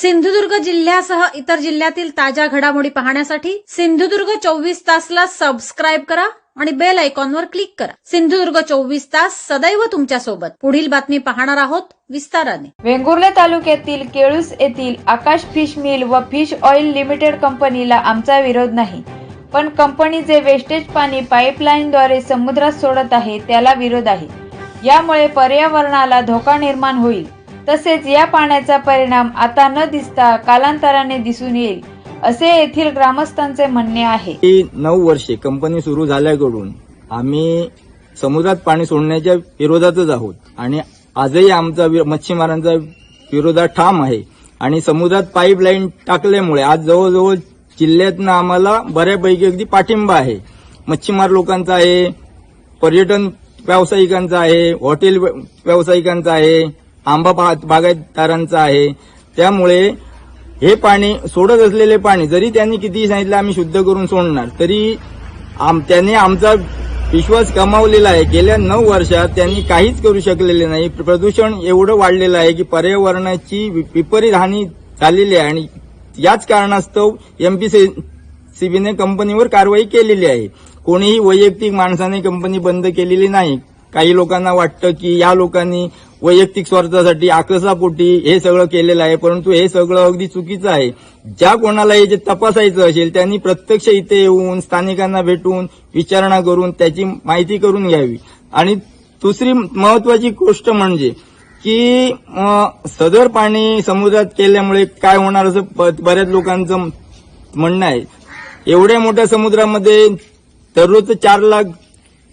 सिंधुदुर्ग जिल्ह्यासह इतर जिल्ह्यातील ताज्या घडामोडी पाहण्यासाठी सिंधुदुर्ग चोवीस तासला सबस्क्राईब करा आणि बेल आयकॉनवर क्लिक करा. सिंधुदुर्ग चोवीस तास सदैव तुमच्यासोबत पुढील बातमी पाहणार आहोत विस्ताराने. वेंगुर्ले तालुक्यातील केळूस येथील आकाश फिश मिल व फिश ऑइल लिमिटेड कंपनीला आमचा विरोध नाही. पण कंपनी जे वेस्टेज पाणी पाईपलाईनद्वारे समुद्रात सोडत आहे त्याला विरोध आहे. यामुळे पर्यावरणाला धोका निर्माण होईल. तसेच या पाण्याचा परिणाम आता न दिसता कालांतराने दिसून येईल असे येथील ग्रामस्थांचे म्हणणे आहे. नऊ वर्षे कंपनी सुरू झाल्याकडून आम्ही समुद्रात पाणी सोडण्याच्या विरोधातच आहोत आणि आजही आमचा वि- मच्छीमारांचा विरोधात ठाम आहे. आणि समुद्रात पाईपलाईन टाकल्यामुळे आज जवळजवळ जिल्ह्यातनं आम्हाला बऱ्यापैकी अगदी पाठिंबा आहे. मच्छीमार लोकांचा आहे पर्यटन व्यावसायिकांचा आहे हॉटेल व्यावसायिकांचा आहे आंबा बागायतदारांचा आहे. त्यामुळे हे पाणी सोडत असलेले पाणी जरी त्यांनी कितीही सांगितलं आम्ही शुद्ध करून सोडणार तरी आम त्यांनी आमचा विश्वास कमावलेला आहे. गेल्या नऊ वर्षात त्यांनी काहीच करू शकलेले नाही. प्रदूषण एवढं वाढलेलं आहे की पर्यावरणाची वि- विपरीत हानी झालेली आहे आणि याच कारणास्तव एमपीसीसीबीने कंपनीवर कारवाई केलेली आहे. कोणीही वैयक्तिक माणसाने कंपनी बंद केलेली नाही. काही लोकांना वाटतं की या लोकांनी वैयक्तिक स्वार्थासाठी आकसापोटी हे सगळं केलेलं आहे परंतु हे सगळं अगदी चुकीचं आहे. ज्या कोणाला हे जे तपासायचं असेल त्यांनी प्रत्यक्ष इथे येऊन स्थानिकांना भेटून विचारणा करून त्याची माहिती करून घ्यावी. आणि दुसरी महत्वाची गोष्ट म्हणजे की सदर पाणी समुद्रात केल्यामुळे काय होणार असं ब- बऱ्याच लोकांचं म्हणणं आहे. एवढ्या मोठ्या समुद्रामध्ये दररोज चार लाख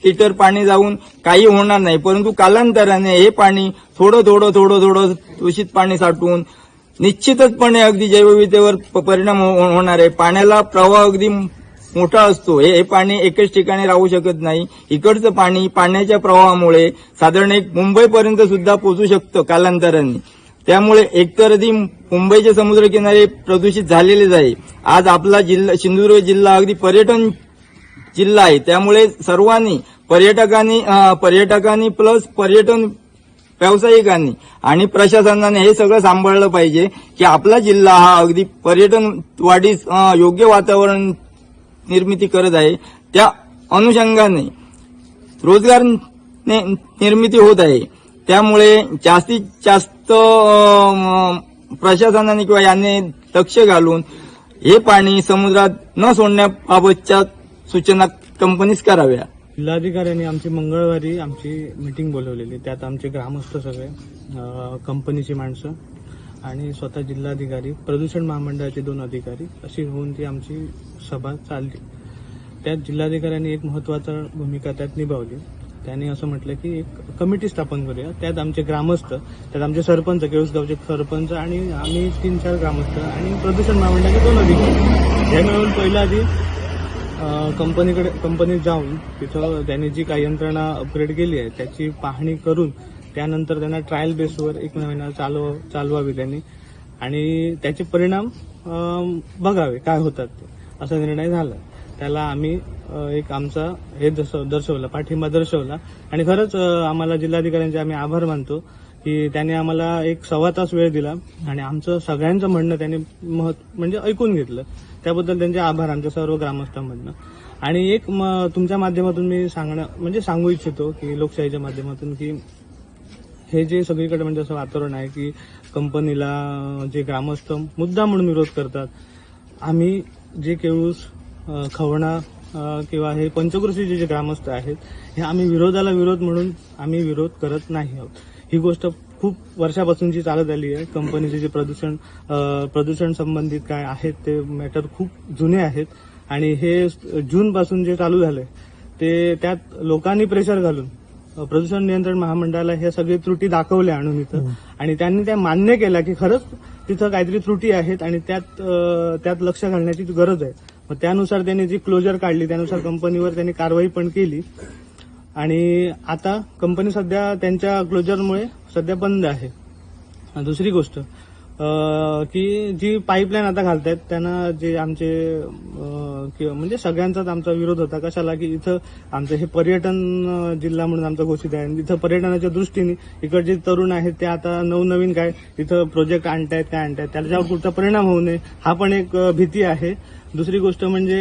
लिटर पाणी जाऊन काही होणार नाही. परंतु कालांतराने हे पाणी थोडं थोडं थोडं थोडं दूषित पाणी साठवून निश्चितचपणे अगदी जैवविद्येवर प- परिणाम हो-, हो- होणार आहे. पाण्याला प्रवाह अगदी मोठा असतो. हे हे पाणी एकच ठिकाणी राहू शकत नाही. इकडचं पाणी पाण्याच्या प्रवाहामुळे साधारण एक मुंबईपर्यंत सुद्धा पोचू शकतं कालांतराने. त्यामुळे एकतर आधी मुंबईचे समुद्रकिनारे प्रदूषित झालेलेच आहे. आज आपला जिल्हा सिंधुदुर्ग जिल्हा अगदी पर्यटन जिल्हा आहे. त्यामुळे सर्वांनी पर्यटकांनी पर्यटकांनी प्लस पर्यटन व्यावसायिकांनी आणि प्रशासनाने हे सगळं सांभाळलं पाहिजे की आपला जिल्हा हा अगदी पर्यटन वाढीस योग्य वातावरण निर्मिती करत आहे. त्या अनुषंगाने रोजगार निर्मिती होत आहे. त्यामुळे जास्तीत जास्त प्रशासनाने किंवा याने लक्ष घालून हे पाणी समुद्रात न सोडण्याबाबतच्या सूचना कंपनीस कराव्या. जिल्हाधिकाऱ्यांनी आमची मंगळवारी आमची मीटिंग बोलवलेली. त्यात आमचे ग्रामस्थ सगळे कंपनीची माणसं आणि स्वतः जिल्हाधिकारी प्रदूषण महामंडळाचे दोन अधिकारी अशी होऊन ती आमची सभा चालली. त्यात जिल्हाधिकाऱ्यांनी एक महत्त्वाचा भूमिका त्यात निभावली. त्यांनी असं म्हटलं की एक कमिटी स्थापन करूया. त्यात आमचे ग्रामस्थ त्यात आमचे सरपंच केळूसगावचे सरपंच आणि आम्ही तीन चार ग्रामस्थ आणि प्रदूषण महामंडळाचे दोन अधिकारी. हे मिळून पहिल्या आधी कंपनीकडे कंपनीत जाऊन तिथं त्यांनी जी काही यंत्रणा अपग्रेड केली आहे त्याची पाहणी करून त्यानंतर त्यांना ट्रायल बेसवर एक महिना चालव चालवावी त्यांनी. आणि त्याचे परिणाम बघावे काय होतात ते असा निर्णय झाला. त्याला आम्ही एक आमचा हे दर्शवला पाठिंबा दर्शवला. आणि खरंच आम्हाला जिल्हाधिकाऱ्यांचे आम्ही आभार मानतो की त्याने आम्हाला एक सव्वा तास वेळ दिला. आणि आमचं सगळ्यांचं म्हणणं त्याने महत् म्हणजे ऐकून घेतलं. त्याबद्दल त्यांचे आभार आमच्या सर्व ग्रामस्थांमधनं. आणि एक म- तुमच्या माध्यमातून मी सांगणं म्हणजे सांगू इच्छितो की लोकशाहीच्या माध्यमातून की हे जे सगळीकडे म्हणजे असं वातावरण आहे की कंपनीला जे ग्रामस्थ मुद्दा म्हणून विरोध करतात आम्ही जे केळूस खवणा किंवा हे पंचकृषीचे जे ग्रामस्थ आहेत हे आम्ही विरोधाला विरोध म्हणून आम्ही विरोध करत नाही आहोत. ही गोष्ट खूप वर्षापासूनची चालत आली आहे. कंपनीचे जे प्रदूषण प्रदूषण संबंधित काय आहेत ते मॅटर खूप जुने आहेत. आणि हे जून पासून जे चालू झालंय ते त्यात लोकांनी प्रेशर घालून प्रदूषण नियंत्रण महामंडळाला ह्या सगळी त्रुटी दाखवल्या आणून इथं. आणि त्यांनी त्या मान्य केल्या की खरंच तिथं काहीतरी त्रुटी आहेत आणि त्यात त्यात लक्ष घालण्याची गरज आहे. मग त्यानुसार त्यांनी जी क्लोजर काढली त्यानुसार कंपनीवर त्यांनी कारवाई पण केली. आणि आता कंपनी सध्या त्यांच्या क्लोजरमुळे सध्या बंद आहे. दुसरी गोष्ट की जी पाईपलाईन आता घालतायत त्यांना जे आमचे म्हणजे सगळ्यांचाच आमचा विरोध होता. कशाला की इथं आमचं हे पर्यटन जिल्हा म्हणून आमचा घोषित आहे. आणि इथं पर्यटनाच्या दृष्टीने इकडचे तरुण आहेत ते आता नवनवीन काय इथं प्रोजेक्ट आणतायत काय आणतायत त्याच्यावर कुठचा परिणाम होऊ नये हा पण एक भीती आहे. दुसरी गोष्ट म्हणजे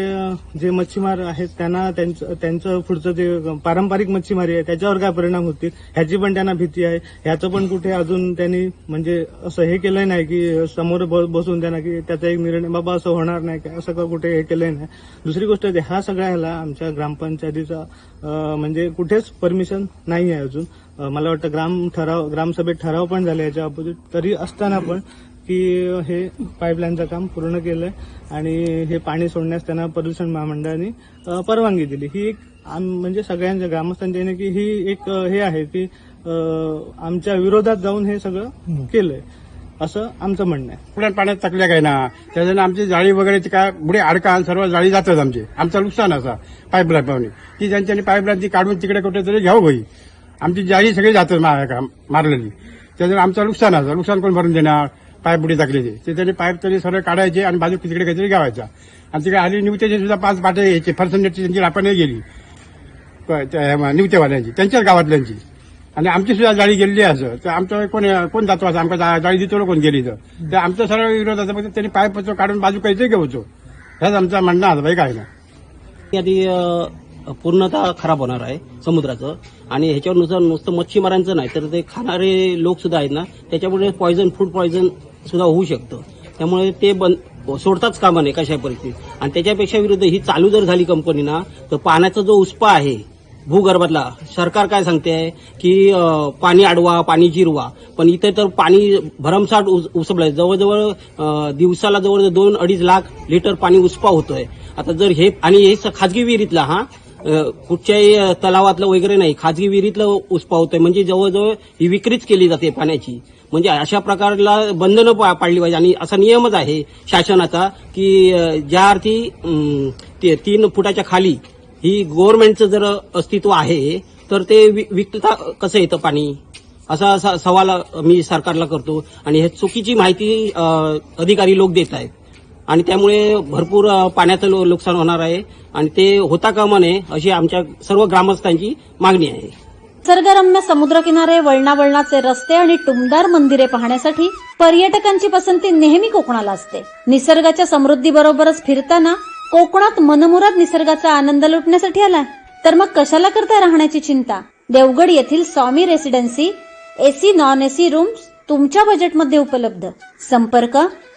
जे मच्छीमार आहेत त्यांना त्यांचं त्यांचं पुढचं जे पारंपरिक मच्छीमारी आहे त्याच्यावर काय परिणाम होतील? ह्याची पण त्यांना भीती आहे. ह्याचं पण कुठे अजून त्यांनी म्हणजे असं हे केलंय नाही की समोर बसून त्यांना की त्याचा एक निर्णय बाबा असं होणार नाही का असं का कुठे हे केलंय नाही? दुसरी गोष्ट ते हा सगळ्या ह्याला आमच्या ग्रामपंचायतीचा म्हणजे कुठेच परमिशन नाही आहे अजून मला वाटतं ग्राम ठराव ग्रामसभेत ठराव पण झाले याच्या अपोजिट तरी असताना पण की हे पाईपलाईनचं काम पूर्ण केलंय आणि हे पाणी सोडण्यास त्यांना प्रदूषण महामंडळाने परवानगी दिली. ही एक आम- म्हणजे सगळ्यांच्या ग्रामस्थांच्या की ही एक हे आहे की आमच्या विरोधात जाऊन हे सगळं केलंय. असं आमचं म्हणणं आहे. पुण्यात पाण्यात टाकल्या काय ना? त्याच्यानं आमची जाळी वगैरे काय पुढे अडकान सर्व जाळी जातात आमचे. आमचं नुकसान असा पाईपलाईन पाहुणे ती त्यांच्यानी पाईपलाईन ती काढून तिकडे कुठेतरी घ्यावं भाई आमची जाळी सगळी जातात मारलेली. त्याच्यानं आमचं नुकसान असं नुकसान कोण भरून देणार? पाईप पुढे ते त्याने पाईप तरी सरळ काढायचे आणि बाजू तिकडे काहीतरी गावायचा. आणि तिकडे आली निवत्याचे सुद्धा पाच पाटे यायचे. फरसंडेची त्यांची रापणही गेली. क- त्या निवतेवाल्यांची त्यांच्याच गावातल्यांची. आणि आमची सुद्धा जाळी गेलेली असं. तर आमचं कोण कोण जातो असं? आमच्या जाळी देतो कोण गेली तर. तर आमचं सरळ विरोध असं फक्त म्हणजे त्यांनी पाय पचो काढून बाजू काहीतरी घेऊचो ह्याच आमचा म्हणणं आहे बाई काय ना आधी पूर्णतः खराब होणार आहे समुद्राचं. आणि ह्याच्यावर नुसतं नुसतं मच्छीमारांचं नाही तर ते खाणारे लोक सुद्धा आहेत ना त्याच्यामुळे पॉयझन फूड पॉयझन सुद्धा होऊ शकतं. त्यामुळे ते बंद सोडताच कामा नये कशा परिस्थितीत. आणि त्याच्यापेक्षा विरुद्ध ही चालू जर झाली कंपनी ना तर पाण्याचा जो उस्पा आहे भूगर्भातला सरकार काय सांगते की पाणी अडवा पाणी जिरवा. पण इथे तर पाणी भरमसाठ उस- उसबलंय जवळजवळ दिवसाला जवळजवळ दोन अडीच लाख लिटर पाणी उस्पा होतोय. आता जर हे आणि हे खाजगी विहिरीतला हा कुठच्याही तलावातलं वगैरे नाही. खाजगी विहिरीतलं ऊस होतोय म्हणजे जवळजवळ ही विक्रीच केली जाते पाण्याची. म्हणजे अशा प्रकारला बंधनं पाडली पाहिजे. आणि असा नियमच आहे शासनाचा की ज्या अर्थी ते तीन फुटाच्या खाली ही गव्हर्नमेंटचं जर अस्तित्व आहे तर ते विकता कसं येतं पाणी? असा असा सवाल मी सरकारला करतो. आणि हे चुकीची माहिती अधिकारी लोक देत आहेत आणि त्यामुळे भरपूर पाण्याचं लो- नुकसान होणार आहे. आणि ते होता कामा नये अशी आमच्या सर्व ग्रामस्थांची मागणी आहे. निसर्गरम्य समुद्रकिनारे वळणावळणाचे रस्ते आणि टुमदार मंदिरे पाहण्यासाठी पर्यटकांची पसंती नेहमी कोकणाला असते. निसर्गाच्या समृद्धीबरोबरच फिरताना कोकणात मनमुराद निसर्गाचा आनंद लुटण्यासाठी आलाय. तर मग कशाला करता राहण्याची चिंता? देवगड येथील Swami residency AC non AC rooms तुमच्या बजेटमध्ये उपलब्ध. संपर्क